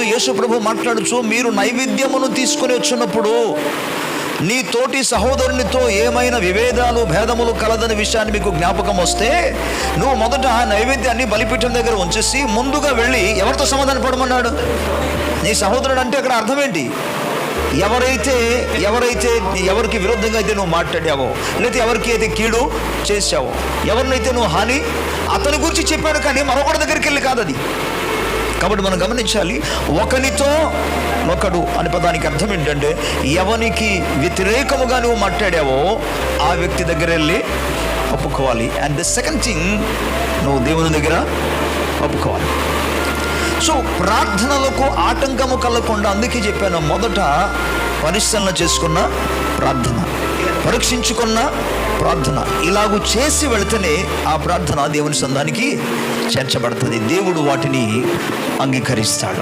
అందు యేసు ప్రభు మాట్లాడుచు మీరు నైవేద్యమును తీసుకొని వచ్చినప్పుడు నీ తోటి సహోదరునితో ఏమైనా విభేదాలు భేదములు కలదని విషయాన్ని మీకు జ్ఞాపకం వస్తే నువ్వు మొదట నైవేద్యాన్ని బలిపీఠం దగ్గర ఉంచేసి ముందుగా వెళ్ళి ఎవరితో సమాధాన పడమన్నాడు? నీ సహోదరుడు అంటే అక్కడ అర్థం ఏంటి? ఎవరైతే ఎవరైతే ఎవరికి విరుద్ధంగా అయితే నువ్వు మాట్లాడావో లేకపోతే ఎవరికి అయితే కీడు చేశావో ఎవరినైతే నువ్వు హాని అతని గురించి చెప్పాడు కానీ మరొకటి దగ్గరికి వెళ్ళి కాదు అది కాబట్టి మనం గమనించాలి ఒకనితో ఒకడు అనే పదానికి అర్థం ఏంటంటే ఎవనికి వ్యతిరేకముగా నువ్వు మాట్లాడావో ఆ వ్యక్తి దగ్గర వెళ్ళి ఒప్పుకోవాలి. అండ్ ద సెకండ్ థింగ్ నువ్వు దేవుని దగ్గర ఒప్పుకోవాలి. సో ప్రార్థనలకు ఆటంకము కలగకుండా అందుకే చెప్పాను మొదట పరిశీలన చేసుకున్న ప్రార్థన పరీక్షించుకున్న ప్రార్థన ఇలాగూ చేసి వెళితేనే ఆ ప్రార్థన దేవుని సంధానికి చేర్చబడుతుంది. దేవుడు వాటిని అంగీకరిస్తాడు.